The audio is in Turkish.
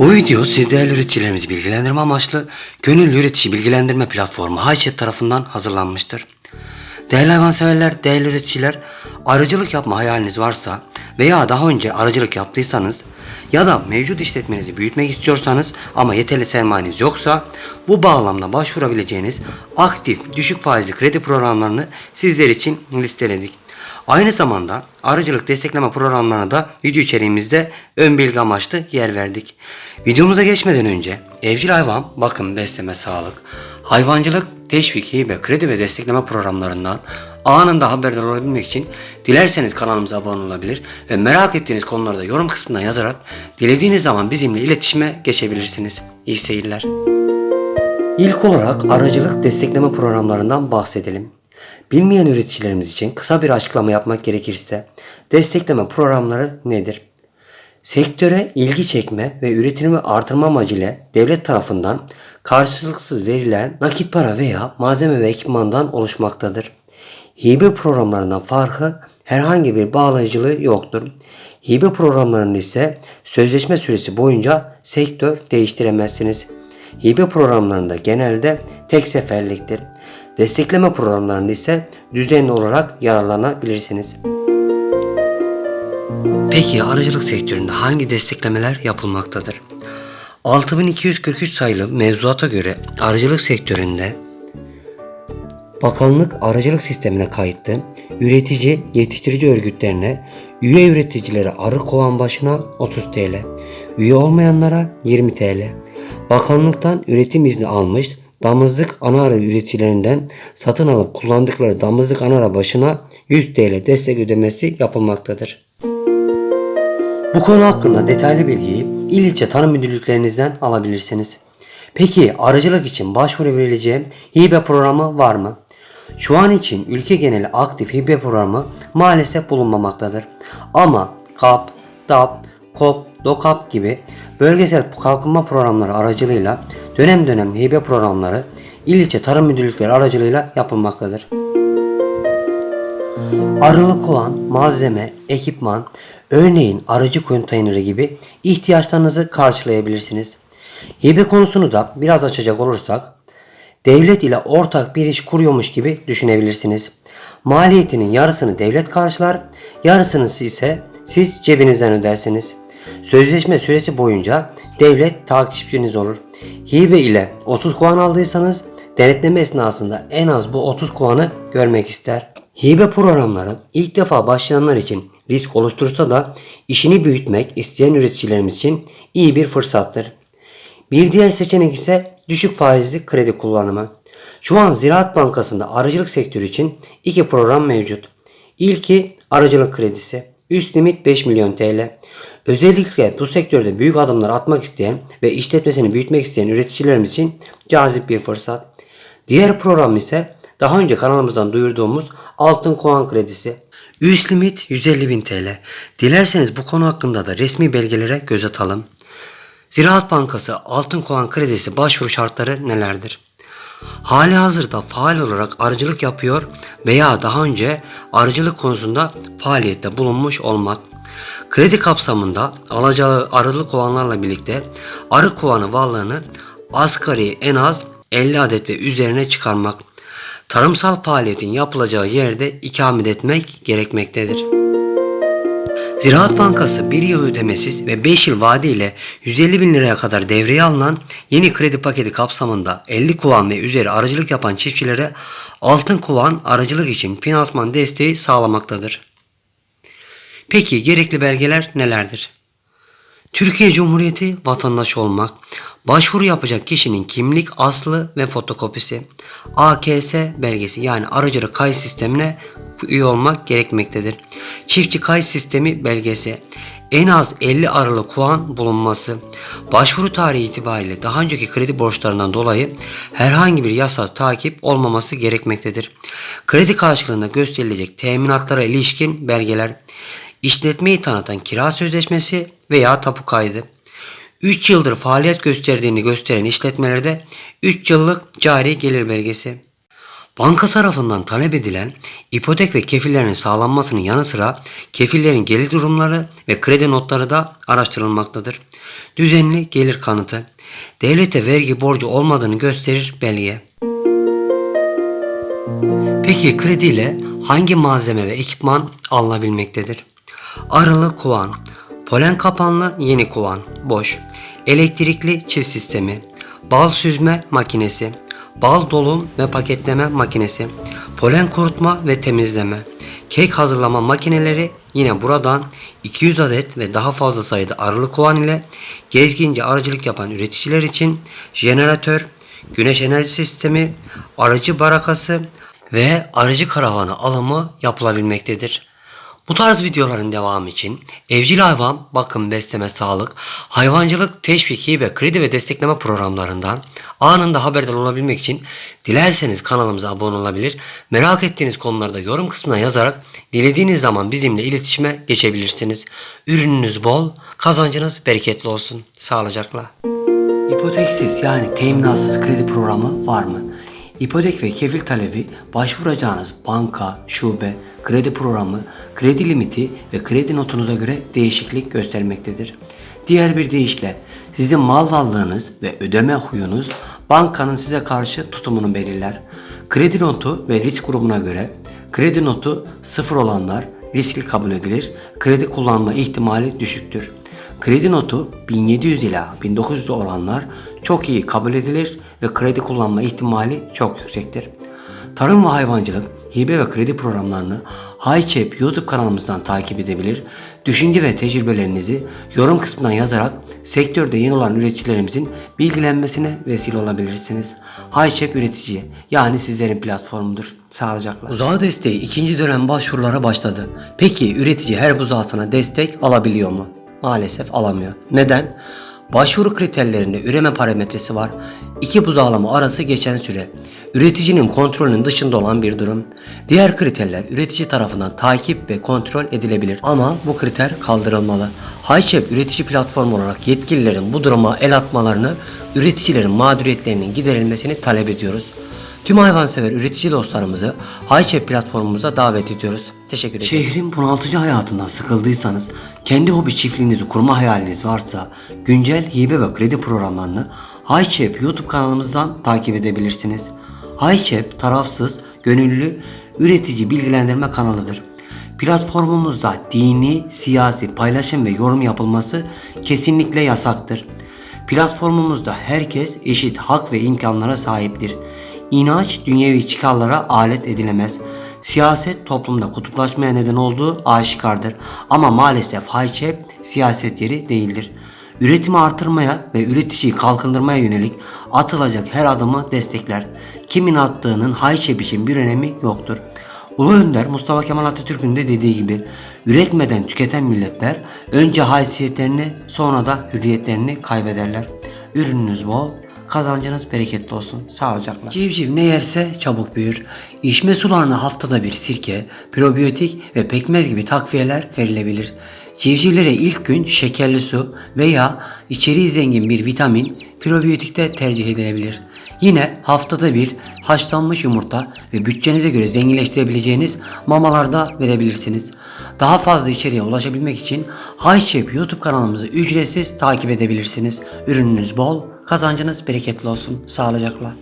video siz değerli üreticilerimizi bilgilendirme amaçlı gönüllü üretici bilgilendirme platformu Hayçep tarafından hazırlanmıştır. Değerli hayvanseverler, değerli üreticiler, arıcılık yapma hayaliniz varsa veya daha önce arıcılık yaptıysanız ya da mevcut işletmenizi büyütmek istiyorsanız ama yeterli sermayeniz yoksa bu bağlamda başvurabileceğiniz aktif düşük faizli kredi programlarını sizler için listeledik. Aynı zamanda arıcılık destekleme programlarına da video içeriğimizde ön bilgi amaçlı yer verdik. Videomuza geçmeden önce evcil hayvan, bakım, besleme, sağlık, hayvancılık, teşvik, hibe, kredi ve destekleme programlarından anında haberdar olabilmek için dilerseniz kanalımıza abone olabilir ve merak ettiğiniz konularda yorum kısmına yazarak dilediğiniz zaman bizimle iletişime geçebilirsiniz. İyi seyirler. İlk olarak aracılık destekleme programlarından bahsedelim. Bilmeyen üreticilerimiz için kısa bir açıklama yapmak gerekirse destekleme programları nedir? Sektöre ilgi çekme ve üretimi artırma amacıyla devlet tarafından karşılıksız verilen nakit para veya malzeme ve ekipmandan oluşmaktadır. Hibe programlarından farkı herhangi bir bağlayıcılığı yoktur. Hibe programlarında ise sözleşme süresi boyunca sektör değiştiremezsiniz. Hibe programlarında genelde tek seferliktir. Destekleme programlarında ise düzenli olarak yararlanabilirsiniz. Peki aracılık sektöründe hangi desteklemeler yapılmaktadır? 6243 sayılı mevzuata göre aracılık sektöründe Bakanlık aracılık sistemine kayıtlı üretici yetiştirici örgütlerine üye üreticilere arı kovan başına 30 TL, üye olmayanlara 20 TL, bakanlıktan üretim izni almış damızlık ana arı üreticilerinden satın alıp kullandıkları damızlık ana arı başına 100 TL destek ödemesi yapılmaktadır. Bu konu hakkında detaylı bilgiyi il ilçe tarım müdürlüklerinizden alabilirsiniz. Peki aracılık için başvurabileceğim hibe programı var mı? Şu an için ülke geneli aktif hibe programı maalesef bulunmamaktadır. Ama KAP, DAP, KOP, DOKAP gibi bölgesel kalkınma programları aracılığıyla dönem dönem hibe programları il ilçe tarım müdürlükleri aracılığıyla yapılmaktadır. Arılı kovan, malzeme, ekipman, örneğin aracı konteyneri gibi ihtiyaçlarınızı karşılayabilirsiniz. Hibe konusunu da biraz açacak olursak, devlet ile ortak bir iş kuruyormuş gibi düşünebilirsiniz. Maliyetinin yarısını devlet karşılar, yarısını ise siz cebinizden ödersiniz. Sözleşme süresi boyunca devlet takipçiniz olur. Hibe ile 30 kovan aldıysanız denetleme esnasında en az bu 30 kovanı görmek ister. Hibe programları ilk defa başlayanlar için risk oluştursa da işini büyütmek isteyen üreticilerimiz için iyi bir fırsattır. Bir diğer seçenek ise düşük faizli kredi kullanımı. Şu an Ziraat Bankası'nda aracılık sektörü için iki program mevcut. İlki aracılık kredisi. Üst limit 5 milyon TL. Özellikle bu sektörde büyük adımlar atmak isteyen ve işletmesini büyütmek isteyen üreticilerimiz için cazip bir fırsat. Diğer program ise daha önce kanalımızdan duyurduğumuz altın kovan kredisi. Üst limit 150 bin TL. Dilerseniz bu konu hakkında da resmi belgelere göz atalım. Ziraat Bankası Altın Kovan Kredisi başvuru şartları nelerdir? Hali hazırda faal olarak arıcılık yapıyor veya daha önce arıcılık konusunda faaliyette bulunmuş olmak. Kredi kapsamında alacağı arılı kovanlarla birlikte arı kovanı varlığını asgari en az 50 adet ve üzerine çıkarmak. Tarımsal faaliyetin yapılacağı yerde ikamet etmek gerekmektedir. Ziraat Bankası 1 yıl ödemesiz ve 5 yıl vade ile 150 bin liraya kadar devreye alınan yeni kredi paketi kapsamında 50 kovan ve üzeri aracılık yapan çiftçilere altın kovan aracılık için finansman desteği sağlamaktadır. Peki gerekli belgeler nelerdir? Türkiye Cumhuriyeti vatandaşı olmak, başvuru yapacak kişinin kimlik aslı ve fotokopisi, AKS belgesi yani aracılık kayıt sistemine üye olmak gerekmektedir. Çiftçi kayıt sistemi belgesi, en az 50 Aralık puan bulunması, başvuru tarihi itibariyle daha önceki kredi borçlarından dolayı herhangi bir yasal takip olmaması gerekmektedir. Kredi karşılığında gösterilecek teminatlara ilişkin belgeler, işletmeyi tanıtan kira sözleşmesi veya tapu kaydı. 3 yıldır faaliyet gösterdiğini gösteren işletmelerde 3 yıllık cari gelir belgesi. Banka tarafından talep edilen ipotek ve kefillerin sağlanmasının yanı sıra kefillerin gelir durumları ve kredi notları da araştırılmaktadır. Düzenli gelir kanıtı. Devlete vergi borcu olmadığını gösterir belge. Peki krediyle hangi malzeme ve ekipman alınabilmektedir? Arılı kovan, polen kapanlı yeni kovan, boş, elektrikli çift sistemi, bal süzme makinesi, bal dolum ve paketleme makinesi, polen kurutma ve temizleme, kek hazırlama makineleri yine buradan. 200 adet ve daha fazla sayıda arılı kovan ile gezgince arıcılık yapan üreticiler için jeneratör, güneş enerji sistemi, arıcı barakası ve arıcı karavanı alımı yapılabilmektedir. Bu tarz videoların devamı için evcil hayvan, bakım, besleme, sağlık, hayvancılık, teşvik, hibe, kredi ve destekleme programlarından anında haberdar olabilmek için dilerseniz kanalımıza abone olabilir, merak ettiğiniz konularda yorum kısmına yazarak dilediğiniz zaman bizimle iletişime geçebilirsiniz. Ürününüz bol, kazancınız bereketli olsun. Sağlıcakla. İpoteksiz yani teminatsız kredi programı var mı? İpotek ve kefil talebi başvuracağınız banka, şube, kredi programı, kredi limiti ve kredi notunuza göre değişiklik göstermektedir. Diğer bir deyişle sizin mal varlığınız ve ödeme huyunuz bankanın size karşı tutumunu belirler. Kredi notu ve risk grubuna göre kredi notu sıfır olanlar riskli kabul edilir, kredi kullanma ihtimali düşüktür. Kredi notu 1700 ila 1900 olanlar çok iyi kabul edilir ve kredi kullanma ihtimali çok yüksektir. Tarım ve hayvancılık, hibe ve kredi programlarını HiChep YouTube kanalımızdan takip edebilir. Düşünce ve tecrübelerinizi yorum kısmından yazarak sektörde yeni olan üreticilerimizin bilgilenmesine vesile olabilirsiniz. HiChep üretici yani sizlerin platformudur. Sağlıcakla. Buzağı desteği ikinci dönem başvurulara başladı. Peki üretici her buzağısına destek alabiliyor mu? Maalesef alamıyor. Neden? Başvuru kriterlerinde üreme parametresi var. İki buzağlama arası geçen süre. Üreticinin kontrolünün dışında olan bir durum. Diğer kriterler üretici tarafından takip ve kontrol edilebilir ama bu kriter kaldırılmalı. HiChep üretici platformu olarak yetkililerin bu duruma el atmalarını, üreticilerin mağduriyetlerinin giderilmesini talep ediyoruz. Tüm hayvansever üretici dostlarımızı HiChep platformumuza davet ediyoruz. Teşekkür ederim. Şehrin bunaltıcı hayatından sıkıldıysanız, kendi hobi çiftliğinizi kurma hayaliniz varsa, güncel hibe ve kredi programlarını HiChep YouTube kanalımızdan takip edebilirsiniz. HiChep tarafsız, gönüllü, üretici bilgilendirme kanalıdır. Platformumuzda dini, siyasi paylaşım ve yorum yapılması kesinlikle yasaktır. Platformumuzda herkes eşit hak ve imkanlara sahiptir. İnanç dünyevi çıkarlara alet edilemez. Siyaset toplumda kutuplaşmaya neden olduğu aşikardır. Ama maalesef HiChep siyaset yeri değildir. Üretimi artırmaya ve üreticiyi kalkındırmaya yönelik atılacak her adımı destekler. Kimin attığının HiChep için bir önemi yoktur. Ulu Önder Mustafa Kemal Atatürk'ün de dediği gibi üretmeden tüketen milletler önce haysiyetlerini sonra da hürriyetlerini kaybederler. Ürününüz bol, kazancınız bereketli olsun. Sağlıcakla. Civciv ne yerse çabuk büyür. İçme sularına haftada bir sirke, probiyotik ve pekmez gibi takviyeler verilebilir. Civcivlere ilk gün şekerli su veya içeriği zengin bir vitamin probiyotikte tercih edilebilir. Yine haftada bir haşlanmış yumurta ve bütçenize göre zenginleştirebileceğiniz mamalarda verebilirsiniz. Daha fazla içeriğe ulaşabilmek için HiChep YouTube kanalımızı ücretsiz takip edebilirsiniz. Ürününüz bol, kazancınız bereketli olsun. Sağlıcakla.